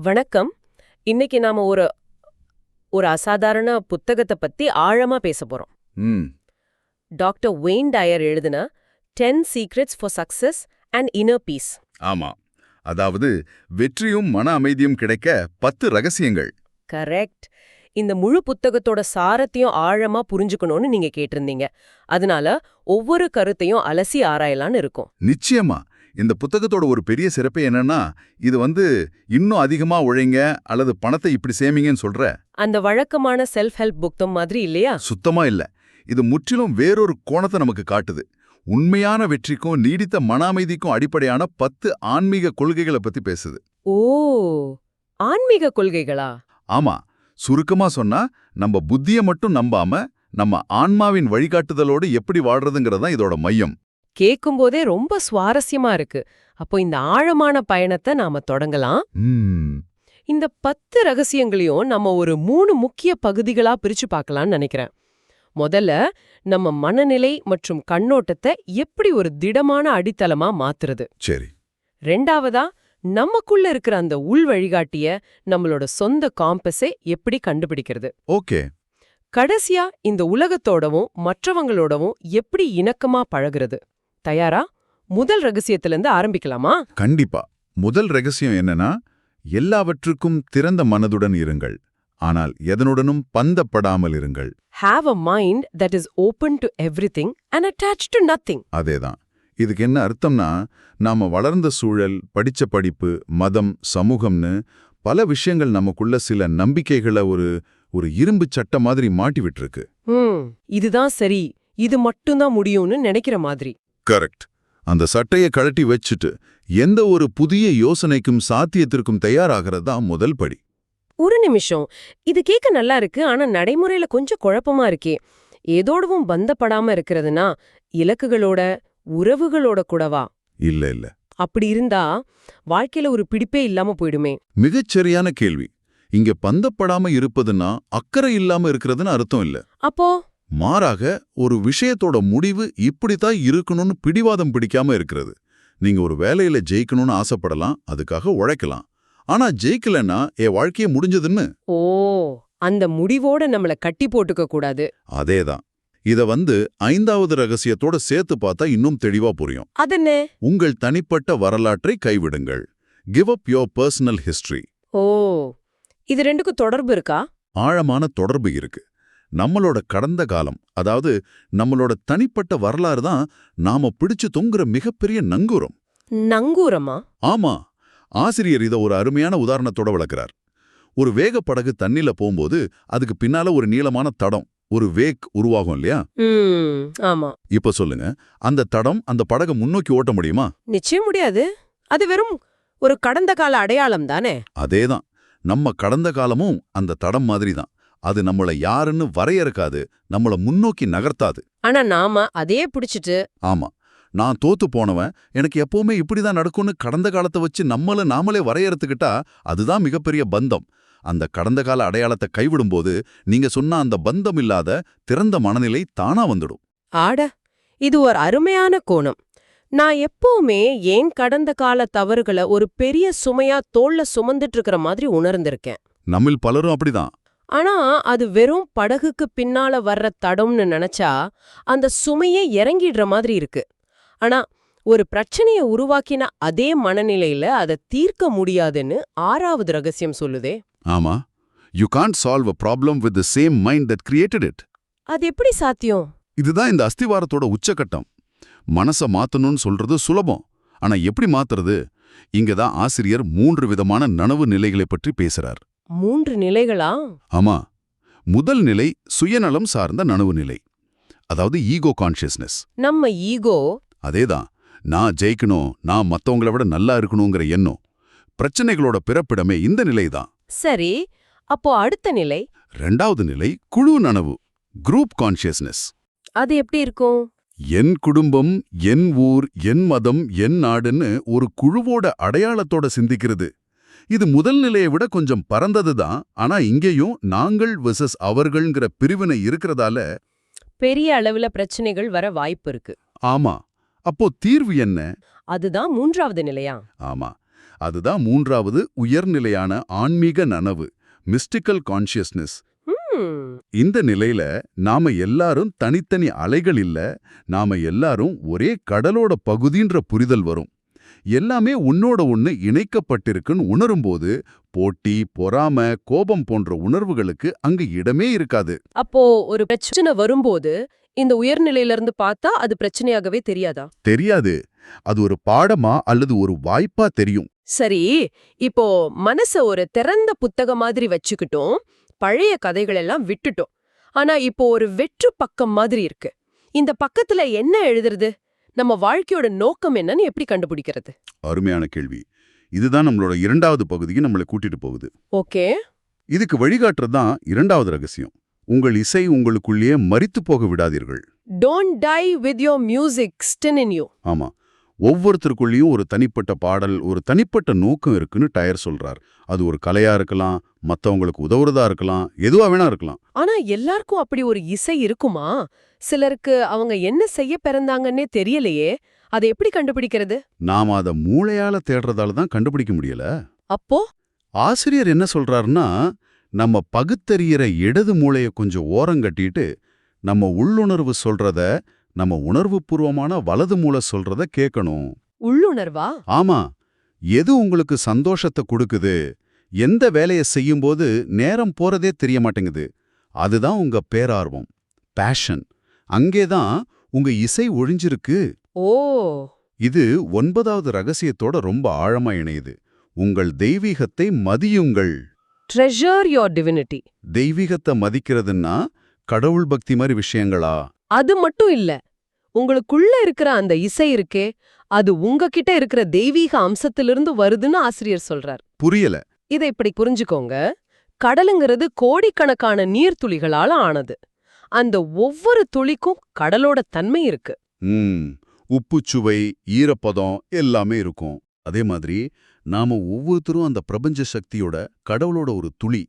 வணக்கம். இன்னைக்கு நாம ஒரு ஒரு அசாதாரண புத்தகத்தை பத்தி ஆழமா பேச போறோம். டாக்டர் வெயின் டயர் எழுதின ten secrets for success and inner peace. ஆமா. அதாவது வெற்றியும் மன அமைதியும் கிடைக்க பத்து ரகசியங்கள். கரெக்ட். இந்த முழு புத்தகத்தோட சாரத்தையும் ஆழமா புரிஞ்சுக்கணும்னு நீங்க கேட்டிருந்தீங்க. அதனால ஒவ்வொரு கருத்தையும் அலசி ஆராயலான்னு இருக்கும். நிச்சயமா. இந்த புத்தகத்தோட ஒரு பெரிய சிறப்பு என்னன்னா இது வந்து இன்னும் அதிகமா உழைங்க அல்லது பணத்தை இப்படி சேமிங்கன்னு சொல்ற அந்த வழக்கமான செல்ஃப் ஹெல்ப் புத்தம் மாதிரி இல்லையா? சுத்தமா இல்ல. இது முற்றிலும் வேறொரு கோணத்தை நமக்கு காட்டுது. உண்மையான வெற்றிக்கும் நீடித்த மன அமைதிக்கும் அடிப்படையான பத்து ஆன்மீக கொள்கைகளை பத்தி பேசுது. ஓ! ஆன்மீக கொள்கைகளா? ஆமா. சுருக்கமா சொன்னா நம்ம புத்திய மட்டும் நம்பாம நம்ம ஆன்மாவின் வழிகாட்டுதலோடு எப்படி வாழ்றதுங்கிறது தான் இதோட மையம். கேக்கும்போதே ரொம்ப சுவாரஸ்யமா இருக்கு. அப்போ இந்த ஆழமான பயணத்தை நாம தொடங்கலாம். இந்த பத்து ரகசியங்களையும் நம்ம ஒரு மூணு முக்கிய பகுதிகளா பிரிச்சு பார்க்கலாம்னு நினைக்கிறேன். முதல்ல நம்ம மனநிலை மற்றும் கண்ணோட்டத்தை எப்படி ஒரு திடமான அடித்தளமா மாத்துறது? சரி. ரெண்டாவதா நமக்குள்ள இருக்கிற அந்த உள் வழிகாட்டிய நம்மளோட சொந்த காம்பஸை எப்படி கண்டுபிடிக்கிறது? ஓகே. கடைசியா இந்த உலகத்தோடவும் மற்றவங்களோடவும் எப்படி இணக்கமா பழகுறது? தயாரா? முதல் ரகசியத்திலிருந்து ஆரம்பிக்கலாமா? கண்டிப்பா. முதல் ரகசியம் என்னன்னா எல்லாவற்றுக்கும் திறந்த மனதுடன் இருங்கள். ஆனால் எதனுடனும் பந்தப்படாமல் இருங்கள். Have a mind that is open to everything and attached to nothing. அதேதான். இதுக்கு என்ன அர்த்தம்னா நாம வளர்ந்த சூழல் படிச்ச படிப்பு மதம் சமூகம்னு பல விஷயங்கள் நமக்குள்ள சில நம்பிக்கைகளை ஒரு ஒரு இரும்பு சட்ட மாதிரி மாட்டி விட்டுருக்கு. இதுதான் சரி. இது மட்டும்தான் முடியும்னு நினைக்கிற மாதிரி. கரெக்ட் அந்த சட்டையை கழட்டி வச்சுட்டு எந்த ஒரு புதிய யோசனைக்கும் சாத்தியத்திற்கும் தயாராகிறது தான் முதல் படி. ஒரு நிமிஷம். இது கேட்க நல்லா இருக்கு ஆனா நடைமுறையில கொஞ்சம் குழப்பமா இருக்கே. ஏதோடவும் பந்தப்படாம இருக்கிறதுனா இலக்குகளோட உறவுகளோட கூடவா? இல்ல இல்ல. அப்படி இருந்தா வாழ்க்கையில ஒரு பிடிப்பே இல்லாம போயிடுமே. மிகச்சரியான கேள்வி. இங்க பந்தப்படாம இருப்பதுன்னா அக்கறை இல்லாம இருக்கிறதுன்னு அர்த்தம் இல்ல. அப்போ? மாறாக ஒரு விஷயத்தோட முடிவு இப்படித்தான் இருக்கணும்னு பிடிவாதம் பிடிக்காம இருக்கிறது. நீங்க ஒரு வேலையில ஜெயிக்கணும்னு ஆசைப்படலாம் அதுக்காக உழைக்கலாம். ஆனா ஜெயிக்கலன்னா என் வாழ்க்கையே முடிஞ்சதுன்னு? ஓ அந்த முடிவோட நம்மள கட்டி போட்டுக்க கூடாது. அதேதான். இத வந்து ஐந்தாவது ரகசியத்தோட சேர்த்து பார்த்தா இன்னும் தெளிவா புரியும். அதென்ன? உங்கள் தனிப்பட்ட வரலாற்றை கைவிடுங்கள். Give up your personal history ஓ இது ரெண்டுக்கும் தொடர்பு இருக்கா? ஆழமான தொடர்பு இருக்கு. நம்மளோட கடந்த காலம் அதாவது நம்மளோட தனிப்பட்ட வரலாறு தான் நாம பிடிச்சு தொங்குற மிகப்பெரிய நங்கூரம். நங்கூரமா? ஆமா. ஆசிரியர் இத ஒரு அருமையான உதாரணத்தோட விளக்குறார். ஒரு வேகப்படகு தண்ணில போகும்போது அதுக்கு பின்னால ஒரு நீளமான தடம் ஒரு வேக் உருவாகும் இல்லையா? ஆமா. இப்ப சொல்லுங்க. அந்த தடம் அந்த படகை முன்னோக்கி ஓட்ட முடியுமா? நிச்சயம் முடியாது. அது வெறும் ஒரு கடந்த கால அடையாளம் தானே? அதேதான். நம்ம கடந்த காலமும் அந்த தடம் மாதிரி தான் அது நம்மள யாருன்னு வரையறுக்காது நம்மள முன்னோக்கி நகர்த்தாது. ஆனா நாம அதே பிடிச்சிட்டு ஆமா. நான் தோத்து போனவன் எனக்கு எப்பவுமே இப்படிதான் நடக்கும்னு கடந்த காலத்தை வச்சு நம்மள நாமளே வரையறுத்துக்கிட்டா அதுதான் மிகப்பெரிய பந்தம். அந்த கடந்த கால அடையாளத்தை கைவிடும்போது நீங்க சொன்ன அந்த பந்தம் இல்லாத திறந்த மனநிலை தானா வந்துடும். ஆட இது ஒரு அருமையான கோணம். நான் எப்பவுமே ஏன் கடந்த கால தவறுகளை ஒரு பெரிய சுமையா தோள்ல சுமந்துட்டு இருக்கிற மாதிரி உணர்ந்திருக்கேன்? நம்மில் பலரும் அப்படிதான். ஆனா அது வெறும் படகுக்கு பின்னால வர்ற தடம்னு நினைச்சா அந்த சுமையே இறங்கிடுற மாதிரி இருக்கு. ஆனா ஒரு பிரச்சனைய உருவாக்கின அதே மனநிலையில அதை தீர்க்க முடியாதுன்னு ஆறாவது ரகசியம் சொல்லுதே. ஆமா. You can't solve a problem with the same mind that created it அது எப்படி சாத்தியம்? இதுதான் இந்த அஸ்திவாரத்தோட உச்சக்கட்டம் மனச மாத்தணும்னு சொல்றது சுலபம். ஆனா எப்படி மாத்துறது? இங்க தான் ஆசிரியர் மூன்று விதமான நனவு நிலைகளை பற்றி பேசுறார். மூன்று நிலைகளா? ஆமா. முதல் நிலை சுயநலம் சார்ந்த நனவு நிலை. அதாவது ஈகோ கான்ஷியஸ்னஸ். நம்ம ஈகோ? அதேதான். நான் ஜெயிக்கணும் நான் மத்தவங்கள விட நல்லா இருக்கணுங்கிற எண்ணம். பிரச்சனைகளோட பிறப்பிடமே இந்த நிலைதான். சரி அப்போ அடுத்த நிலை? ரெண்டாவது நிலை குழு நனவு குரூப் கான்ஷியஸ்னஸ் அது எப்படி இருக்கும்? என் குடும்பம் என் ஊர் என் மதம் என் நாடுன்னு ஒரு குழுவோட அடையாளத்தோட சிந்திக்கிறது. இது முதல் நிலையை விட கொஞ்சம் பரந்தது தான். ஆனா இங்கேயும் நாங்கள் வெர்சஸ் அவர்கள்ங்கிற பிரிவினை இருக்கிறதால பெரிய அளவுல பிரச்சனைகள் வர வாய்ப்பு இருக்கு. ஆமா. அப்போ தீர்வு என்ன? அதுதான் மூன்றாவது நிலையா? ஆமா. அதுதான் மூன்றாவது உயர்நிலையான ஆன்மீக நனவு மிஸ்டிக்கல் கான்ஷியஸ்னஸ் ம், இந்த நிலையில நாம எல்லாரும் தனித்தனி அலைகள் இல்ல நாம எல்லாரும் ஒரே கடலோட பகுதின்ற புரிதல் வரும். எல்லாமே உன்னோட ஒண்ணு இணைக்கப்பட்டிருக்குன்னு உணரும்போது போட்டி பொறாம கோபம் போன்ற உணர்வுகளுக்கு அங்கு இடமே இருக்காது. அப்போ ஒரு பிரச்சனை வரும்போது இந்த உயர்நிலையில இருந்து பார்த்தா அது பிரச்சனையாகவே தெரியாதா? தெரியாது. அது ஒரு பாடமா அல்லது ஒரு வாய்ப்பா தெரியும். சரி இப்போ மனச ஒரு திறந்த புத்தகம் மாதிரி வச்சுக்கிட்டோம் பழைய கதைகள் எல்லாம் விட்டுட்டோம். ஆனா இப்போ ஒரு வெற்று பக்கம் மாதிரி இருக்கு. இந்த பக்கத்துல என்ன எழுதுறது? நம்ம வாழ்க்கையோட நோக்கம் என்னன்னு எப்படி கண்டுபிடிக்கிறது? அருமையான கேள்வி. இதுதான் நம்மளோட இரண்டாவது பகுதிக்கு நம்மளை கூட்டிட்டு போகுது. ஓகே. இதுக்கு வழிகாட்டுறது தான் இரண்டாவது ரகசியம். உங்கள் இசை உங்களுக்குள்ளேயே மரித்து போக விடாதீர்கள். Don't die with your music still in you ஆமா. ஒவ்வொருத்தருக்குள்ளேயும் ஒரு தனிப்பட்ட பாடல் ஒரு தனிப்பட்ட நோக்கம் இருக்குன்னு டயர் சொல்றார். அது ஒரு கலையா இருக்கலாம் மத்தவங்களுக்கு உதவுறதா இருக்கலாம் எதுவா வேணா இருக்கலாம். ஆனா எல்லாருக்கும் அப்படி ஒரு இசை இருக்குமா? சிலருக்கு அவங்க என்ன செய்ய பிறந்தாங்கன்னே தெரியலையே. அதை எப்படி கண்டுபிடிக்கிறது? நாம அத மூளையால தேடுறதால தான் கண்டுபிடிக்க முடியல. அப்போ? ஆசிரியர் என்ன சொல்றாருன்னா நம்ம பகுத்தறியிற இடது மூளைய கொஞ்சம் ஓரங்கட்டிட்டு நம்ம உள்ளுணர்வு சொல்றத நம்ம உணர்வுபூர்வமான வலது மூளை சொல்றத கேட்கணும் உள்ளுணர்வா? ஆமா. எது உங்களுக்கு சந்தோஷத்தை கொடுக்குது? எந்த வேலையை செய்யும்போது நேரம் போறதே தெரிய மாட்டேங்குது அதுதான் உங்க பேரார்வம். பேஷன் அங்கேதான் உங்க இசை ஒழிஞ்சிருக்கு. ஓ. இது ஒன்பதாவது ரகசியத்தோட ரொம்ப ஆழமா இணையுது. உங்கள் தெய்வீகத்தை மதியுங்கள். ட்ரெஷர் யோர் டிவினிட்டி தெய்வீகத்தை மதிக்கிறதுன்னா கடவுள் பக்தி மாதிரி விஷயங்களா? அது மட்டும் இல்ல. உங்களுக்குள்ள இருக்கிற அந்த இசை இருக்கே அது உங்ககிட்ட இருக்கிற தெய்வீக அம்சத்திலிருந்து வருதுன்னு ஆசிரியர் சொல்றார். புரியல. இதை இப்படி புரிஞ்சுக்கோங்க. கடலுங்கிறது கோடிக்கணக்கான நீர்த்துளிகளால ஆனது. அந்த ஒவ்வொரு துளிக்கும் கடலோட தன்மை இருக்கு. உப்புச்சுவை ஈரப்பதம் எல்லாமே இருக்கும். அதே மாதிரி நாம ஒவ்வொருத்தரும் அந்த பிரபஞ்ச சக்தியோட கடவுளோட ஒரு துளி.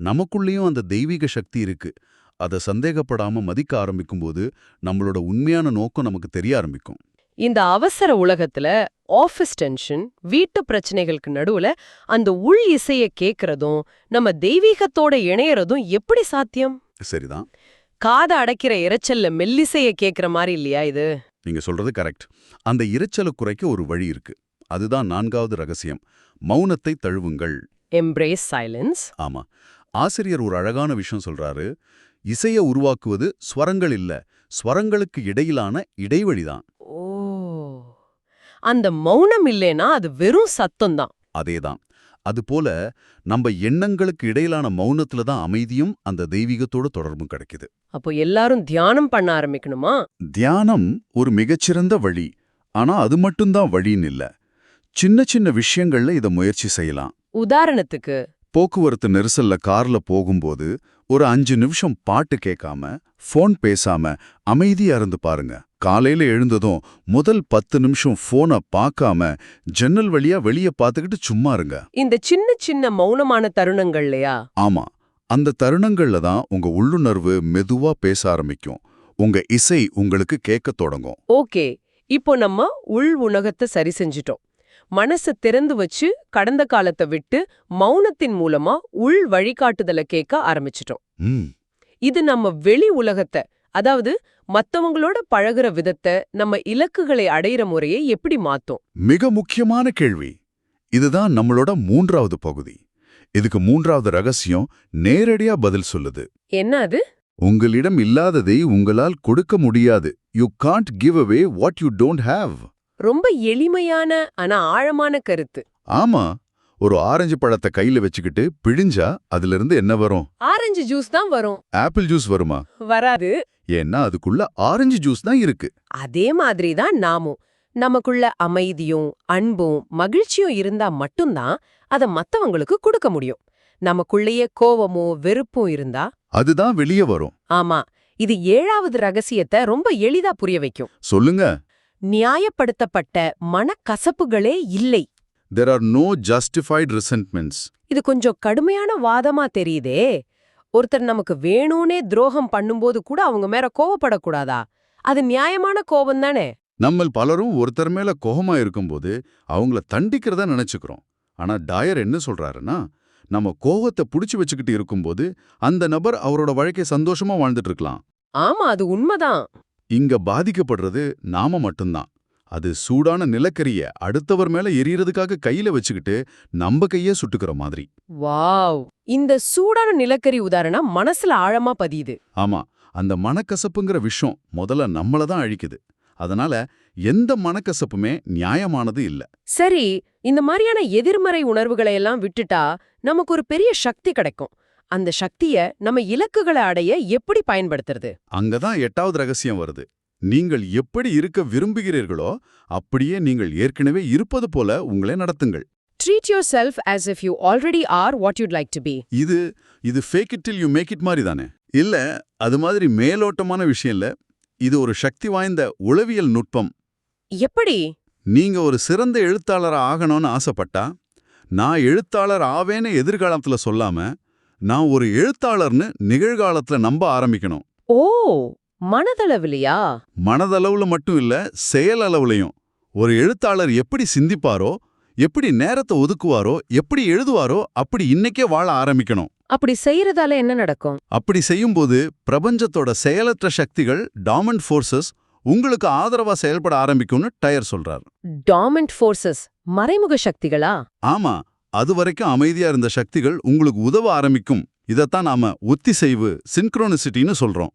நமக்குள்ளேயும் அந்த தெய்வீக சக்தி இருக்கு. அதை சந்தேகப்படாம மதிக்க ஆரம்பிக்கும்போது நம்மளோட உண்மையான நோக்கம் நமக்கு தெரிய ஆரம்பிக்கும். இந்த அவசர உலகத்துல ஆஃபீஸ் டென்ஷன் வீட்டு பிரச்சனைகளுக்கு நடுவுல அந்த உள் இசைய கேக்குறதும் நம்ம தெய்வீகத்தோட இணையறதும் எப்படி சாத்தியம்? சரிதான். காத அடைக்கிற இரைச்சல்ல மெல்லிசைய கேக்குற மாதிரி இல்லையா இது? நீங்க சொல்றது கரெக்ட் அந்த இரைச்சலை குறைக்க ஒரு வழி இருக்கு. அதுதான் நான்காவது ரகசியம். மௌனத்தை தழுவுங்கள். எம்ப்ரேஸ் சைலன்ஸ் ஆமா. ஆசிரியர் ஒரு அழகான விஷயம் சொல்றாரு. இசைய உருவாக்குவது ஸ்வரங்கள் இல்ல. ஸ்வரங்களுக்கு இடையிலான இடைவெளிதான். ஓ. அந்த மௌனம் இல்லைனா அது வெறும் சத்தம் தான் அதேதான். அதுபோல நம்ம எண்ணங்களுக்கு இடையிலான மௌனத்துல தான் அமைதியும் அந்த தெய்வீகத்தோட தொடர்பும் கிடைக்குது. அப்போ எல்லாரும் தியானம் பண்ண ஆரம்பிக்கணுமா? தியானம் ஒரு மிகச்சிறந்த வழி. ஆனா அது மட்டும்தான் வழின்னு இல்ல. சின்ன சின்ன விஷயங்கள்ல இத முயற்சி செய்யலாம். உதாரணத்துக்கு போக்குவரத்து நெரிசல்ல கார்ல போகும்போது ஒரு அஞ்சு நிமிஷம் பாட்டு கேட்காம ஃபோன் பேசாம அமைதியா இருந்து பாருங்க. காலையில எழுந்ததும் முதல் பத்து நிமிஷம் ஃபோனை பார்க்காம ஜன்னல் வழியா வெளிய பார்த்துக்கிட்டு சும்மா இருங்க. இந்த சின்ன சின்ன மௌனமான தருணங்கள்லையா ஆமா. அந்த தருணங்கள்ல தான் உங்க உள்ளுணர்வு மெதுவா பேச ஆரம்பிக்கும். உங்க இசை உங்களுக்கு கேட்கத் தொடங்கும். ஓகே. இப்போ நம்ம உள் உணகத்தை சரி செஞ்சிட்டோம். மனச திறந்து வச்சு கடந்த காலத்தை விட்டு மௌனத்தின் மூலமா உள் வழிகாட்டுதலை கேட்க ஆரம்பிச்சிட்டோம். இது நம்ம வெளி உலகத்தை அதாவது மத்தவங்களோட பழகுற விதத்தை நம்ம இலக்குகளை அடையிற முறையை எப்படி மாத்தும்? மிக முக்கியமான கேள்வி. இதுதான் நம்மளோட மூன்றாவது பகுதி. இதுக்கு மூன்றாவது ரகசியம் நேரடியா பதில் சொல்லுது. என்ன அது? உங்களிடம் இல்லாததை உங்களால் கொடுக்க முடியாது. You can't give away what you don't have ரொம்ப எளிமையான ஆனா ஆழமான கருத்து. ஆமா. ஒரு ஆரஞ்சு பழத்தை கையில வச்சுக்கிட்டு பிழிஞ்சா அதுல இருந்து என்ன வரும்? ஆரஞ்சு ஜூஸ் தான் வரும். ஆப்பிள் ஜூஸ் வருமா? வராது. ஏன்னா அதுக்குள்ள ஆரஞ்சு ஜூஸ் தான் இருக்கு. அதே மாதிரி தான் நாமும். நமக்குள்ள அமைதியும் அன்பும் மகிழ்ச்சியும் இருந்தா மட்டும்தான் அத மத்தவங்களுக்கு கொடுக்க முடியும். நமக்குள்ளேயே கோவமோ வெறுப்பும் இருந்தா அதுதான் வெளியே வரும். ஆமா. இது ஏழாவது ரகசியத்தை ரொம்ப எளிதா புரிய வைக்கும். சொல்லுங்க. நியாயப்படுத்தப்பட்ட மனக்கசப்புகளே இல்லை. There are no justified resentments இது கொஞ்சம் கடுமையான வாதமா தெரியுதே. ஒருத்தர் நமக்கு வேணும்னே துரோகம் பண்ணும்போது கூட அவங்க மேல கோவப்படக்கூடாதா? அது நியாயமான கோபம் தானே? நம்ம பலரும் ஒருத்தர் மேல கோபமா இருக்கும்போது அவங்கள தண்டிக்கிறதா நினைச்சுக்கிறோம். ஆனா டாயர் என்ன சொல்றாருன்னா நம்ம கோவத்தை புடிச்சு வச்சுக்கிட்டு இருக்கும்போது அந்த நபர் அவரோட வாழ்க்கை சந்தோஷமா வாழ்ந்துட்டு இருக்கலாம். ஆமா அது உண்மைதான். இங்க பாதிக்கப்படுறது நாம மட்டும்தான். அது சூடான நிலக்கரிய அடுத்தவர் மேல எரியறதுக்காக கையில வச்சுக்கிட்டு நம்ம கையே சுட்டுக்கிற மாதிரி. வாவ்! இந்த சூடான நிலக்கரி உதாரணம் மனசுல ஆழமா பதியுது. ஆமா அந்த மனக்கசப்புங்கிற விஷயம் முதல்ல நம்மள தான் அழிக்குது. அதனால எந்த மனக்கசப்புமே நியாயமானது இல்ல. சரி இந்த மாதிரியான எதிர்மறை உணர்வுகளை எல்லாம் விட்டுட்டா நமக்கு ஒரு பெரிய சக்தி கிடைக்கும். அந்த சக்திய நம்ம இலக்குகளை அடைய எப்படி பயன்படுத்துறது? அங்கதான் எட்டாவது ரகசியம் வருது. நீங்கள் எப்படி இருக்க விரும்புகிறீர்களோ அப்படியே நீங்கள் ஏற்கனவே இருப்பது போல உங்களை நடத்துங்கள். Treat yourself as if you already are what you'd like to be இது இது fake it till you make it மாதிரி தானே இல்ல அது மாதிரி மேலோட்டமான விஷயம் இல்ல. இது ஒரு சக்தி வாய்ந்த உளவியல் நுட்பம். எப்படி? நீங்க ஒரு சிறந்த எழுத்தாளர் ஆகணும்னு ஆசைப்பட்டா நான் எழுத்தாளர் ஆவேன்னு எதிர்காலத்துல சொல்லாம நான் ஒரு எழுத்தாளர்னு நிகழ்காலத்துல நம்ப ஆரம்பிக்கணும். ஓ மனதளவிலையா? மனதளவுல மட்டும் இல்ல செயலளவுலையும். ஒரு எழுத்தாளர் எப்படி சிந்திப்பாரோ எப்படி நேரத்தை ஒதுக்குவாரோ எப்படி எழுதுவாரோ அப்படி இன்னைக்கே வாழ ஆரம்பிக்கணும். அப்படி செய்யறதால என்ன நடக்கும்? அப்படி செய்யும்போது பிரபஞ்சத்தோட செயலற்ற சக்திகள் டாமண்ட் ஃபோர்சஸ் உங்களுக்கு ஆதரவா செயல்பட ஆரம்பிக்கும்னு டயர் சொல்றார். டாமண்ட் ஃபோர்சஸ் மறைமுக சக்திகளா? ஆமா அது வரைக்கும் அமைதியா இருந்த சக்திகள் உங்களுக்கு உதவ ஆரம்பிக்கும். இதத்தான் நாம ஒத்திசைவு சின்க்ரோனிசிட்டின்னு சொல்றோம்.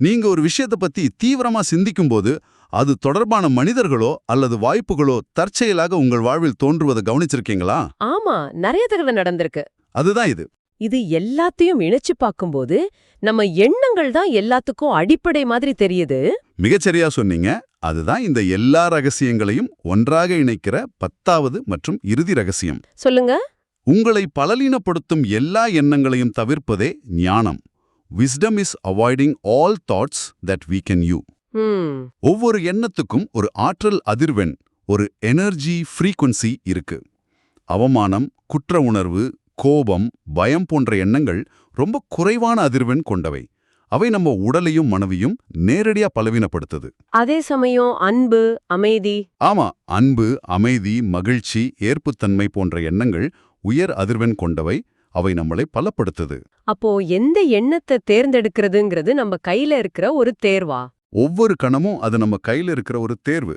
நீங்க ஒரு விஷயத்தை பத்தி தீவிரமா சிந்திக்கும்போது அது தொடர்பான மனிதர்களோ அல்லது வாய்ப்புகளோ தற்செயலாக உங்கள் வாழ்வில் தோன்றுவதை கவனிச்சிருக்கீங்களா? ஆமா நிறைய தடவை நடந்திருக்கு. அதுதான் இது. இது எல்லாத்தையும் இணைச்சு பார்க்கும்போது நம்ம எண்ணங்கள் தான் எல்லாத்துக்கும் அடிப்படை மாதிரி தெரியுது. மிகச்சரியா சொன்னீங்க. அதுதான் இந்த எல்லா ரகசியங்களையும் ஒன்றாக இணைக்கிற பத்தாவது மற்றும் இறுதி ரகசியம். சொல்லுங்க. உங்களை பலலீனப்படுத்தும் எல்லா எண்ணங்களையும் தவிர்ப்பதே ஞானம். Wisdom is avoiding all thoughts that we can you ஒவ்வொரு எண்ணத்துக்கும் ஒரு ஆற்றல் அதிர்வெண் ஒரு எனர்ஜி ஃப்ரீக்வன்சி இருக்கு. அவமானம் குற்ற உணர்வு கோபம் பயம் போன்ற எண்ணங்கள் ரொம்ப குறைவான அதிர்வெண் கொண்டவை. அவை நம்ம உடலையும் மனவையும் நேரடியா பலவீனப்படுத்துது. அதே சமயம் அன்பு அமைதி. ஆமா அன்பு அமைதி மகிழ்ச்சி ஏற்புத்தன்மை போன்ற எண்ணங்கள் உயர் அதிர்வெண் கொண்டவை அவை நம்மளை பலப்படுத்துது. அப்போ எந்த எண்ணத்தை தேர்ந்தெடுக்கிறதுங்கிறது நம்ம கையில இருக்கிற ஒரு தேர்வா? ஒவ்வொரு கணமும் அது நம்ம கையில இருக்கிற ஒரு தேர்வு.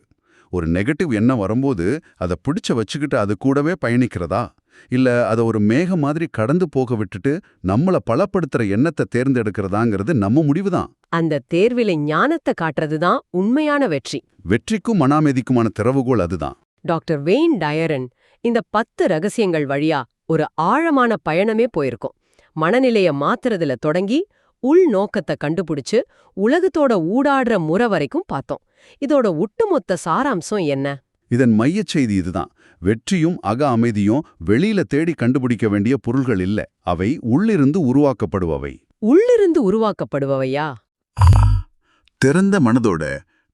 ஒரு நெகட்டிவ் எண்ணம் வரும்போது அதை பிடிச்ச வச்சுக்கிட்டு அது கூடவே பயணிக்கிறதா? இல்ல அதை ஒரு மேகம் மாதிரி கடந்து போக விட்டுட்டு நம்மள பலப்படுத்துற எண்ணத்தை தேர்ந்தெடுக்கிறதாங்கிறது நம்ம முடிவுதான். அந்த தேர்வில ஞானத்தை காட்டுறதுதான் உண்மையான வெற்றி. வெற்றிக்கும் மனாமதிக்குமான திறவுகோல் அதுதான். டாக்டர் வெயின் டயரன் இந்த பத்து ரகசியங்கள் வழியா ஒரு ஆழமான பயணமே போயிருக்கும். மனநிலைய மாத்துறதுல தொடங்கி உள் நோக்கத்தை கண்டுபிடிச்சு உலகத்தோட ஊடாடுற முறை வரைக்கும் பார்த்தோம். இதோட ஒட்டுமொத்த சாராம்சம் என்ன? இதன் மையச் செய்தி இதுதான். வெற்றியும் அக அமைதியும் வெளியில தேடி கண்டுபிடிக்க வேண்டிய பொருள்கள் இல்ல. அவை உள்ளிருந்து உருவாக்கப்படுபவை. உள்ளிருந்து உருவாக்கப்படுபவையா? திறந்த மனதோட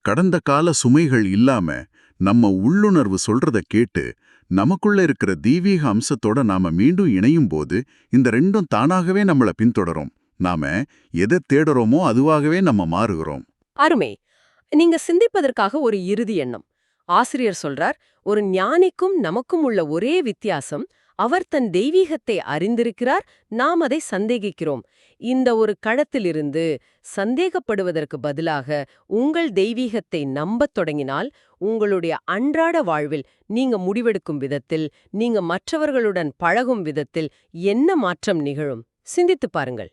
கடந்த கால சுமைகள் இல்லாம நம்ம உள்ளுணர்வு சொல்றத கேட்டு நமக்குள்ள இருக்கிற தெய்வீக அம்சத்தோட நாம மீண்டும் இணையும் போது இந்த ரெண்டும் தானாகவே நம்மள பின்தொடரும். நாம எதை தேடுறோமோ அதுவாகவே நம்ம மாறுகிறோம். அருமை. நீங்க சிந்திப்பதற்காக ஒரு இறுதி எண்ணம். ஆசிரியர் சொல்றார் ஒரு ஞானிக்கும் நமக்கும் உள்ள ஒரே வித்தியாசம் அவர் தன் தெய்வீகத்தை அறிந்திருக்கிறார் நாம் அதை சந்தேகிக்கிறோம். இந்த ஒரு களத்திலிருந்து சந்தேகப்படுவதற்கு பதிலாக உங்கள் தெய்வீகத்தை நம்பத் தொடங்கினால் உங்களுடைய அன்றாட வாழ்வில் நீங்க முடிவெடுக்கும் விதத்தில் நீங்க மற்றவர்களுடன் பழகும் விதத்தில் என்ன மாற்றம் நிகழும்? சிந்தித்துப் பாருங்கள்.